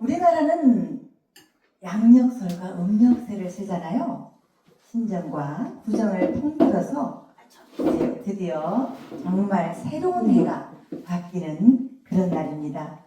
우리나라는 양력설과 음력세를 쓰잖아요. 신정과 구정을 통틀어서 드디어 정말 새로운 해가 바뀌는 그런 날입니다.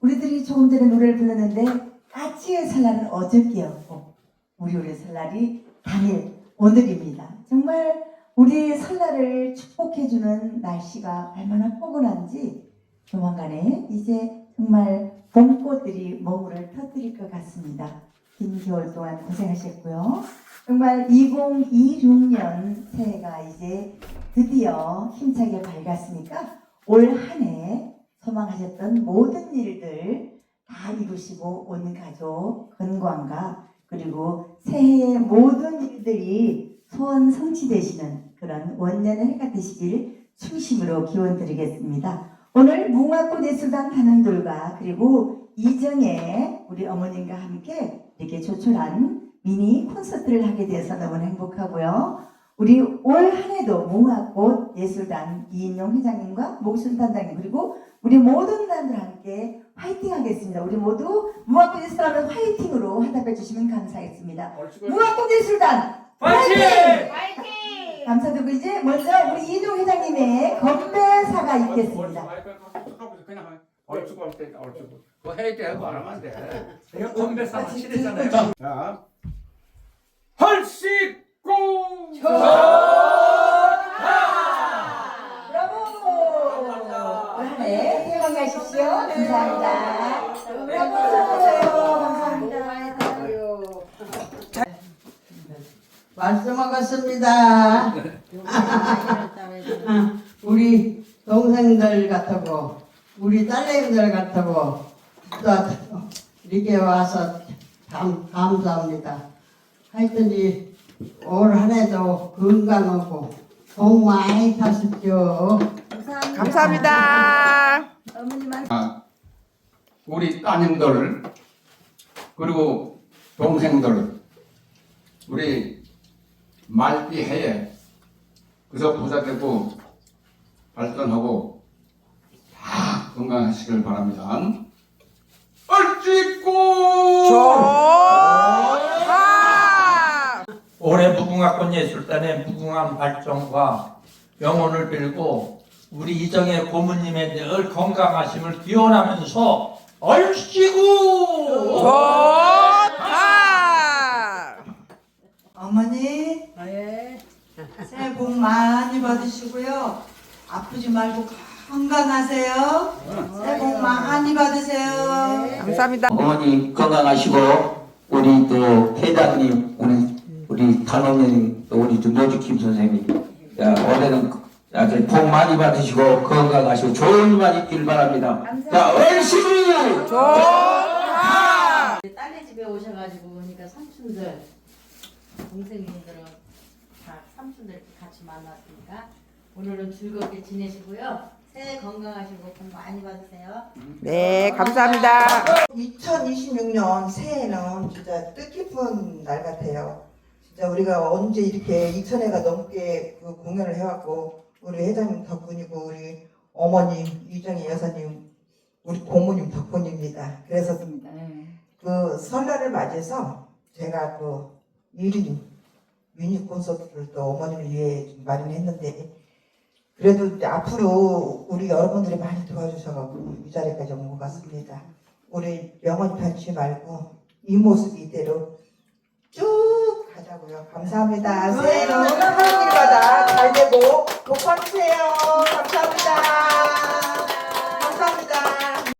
우리들이 조금 전에 노래를 불렀는데 까치의 설날은 어저께였고 우리 우리 설날이 당일 오늘입니다. 정말 우리 설날을 축복해주는 날씨가 얼마나 포근한지 조만간에 이제 정말 봄꽃들이 몸을 터뜨릴 것 같습니다. 긴 겨울 동안 고생하셨고요. 정말 2026년 새해가 이제 드디어 힘차게 밝았으니까 올 한 해 소망하셨던 모든 일들 다 이루시고 온 가족 건강과 그리고 새해의 모든 일들이 소원 성취되시는 그런 원년의 해가 되시길 충심으로 기원 드리겠습니다. 오늘 무궁화꽃 예술단 단원들과 그리고 이정의 우리 어머님과 함께 이렇게 조촐한 미니 콘서트를 하게 돼서 너무 행복하고요. 우리 올 한 해도 무궁화꽃 예술단 이인용 회장님과 목순 단장님 그리고 우리 모든 단들 함께 화이팅 하겠습니다. 우리 모두 무궁화꽃 예술단을 화이팅으로 화답해 주시면 감사하겠습니다. 무궁화꽃 예술단 파이팅! 파이팅! 감사드리고 이제 먼저 우리 이인용 회장님의 건배사가 있겠습니다. 그냥 얼추고 할 때, 얼추고. 그거 해야 돼, 그거 안 하면 안 돼. 내가 건배사 확실했잖아요. 자, 헐씻고 브라보! 네, 태영 가십시오. 감사합니다. 브라보! 감사합니다. 말씀하겠습니다. 우리 동생들 같고 우리 딸내미들 같고 또 이렇게 와서 감, 감사합니다. 하여튼 이올 한해도 건강하고 복 많이 타십시오. 감사합니다. 우리 따님들 그리고 동생들 우리 말기 해에 그저 부자되고 발전하고 다 건강하시길 바랍니다. 얼찍고 좋다. 올해 무궁화꽃 예술단의 무궁한 발전과 영혼을 빌고 우리 이정의 고모님의 늘 건강하심을 기원하면서 얼씨구 좋다. 어머니 새해 복 많이 받으시고요 아프지 말고 건강하세요 새해 복 많이 받으세요 감사합니다. 어머니 건강하시고 우리 또 회장님 우리 우리 단원님 또 우리 또 노주킴 선생님 자 올해는 아주 복 많이 받으시고 건강하시고 좋은 일 많이 있길 바랍니다. 자 얼씨구 좋다. 딸네 집에 오셔가지고 그러니까 삼촌들 동생님들은 다 삼촌들 이렇게 같이 만났으니까 오늘은 즐겁게 지내시고요 새해 건강하시고 복 많이 받으세요. 네, 감사합니다. 2026년 새해는 진짜 뜻깊은 날 같아요. 진짜 우리가 언제 이렇게 2000회가 넘게 그 공연을 해왔고 우리 회장님 덕분이고 우리 어머님 이정희 여사님 우리 고모님 덕분입니다. 그래서 그 설날을 맞이해서 제가 그 1인 미니 콘서트를 또 어머님을 위해 좀 마련했는데 그래도 앞으로 우리 여러분들이 많이 도와주셔가지고 이 자리까지 온 것 같습니다. 우리 영원히 변치 말고 이 모습 이대로 쭉 가자고요. 감사합니다. 새해는 건강한 일마다 잘 되고 복 받으세요.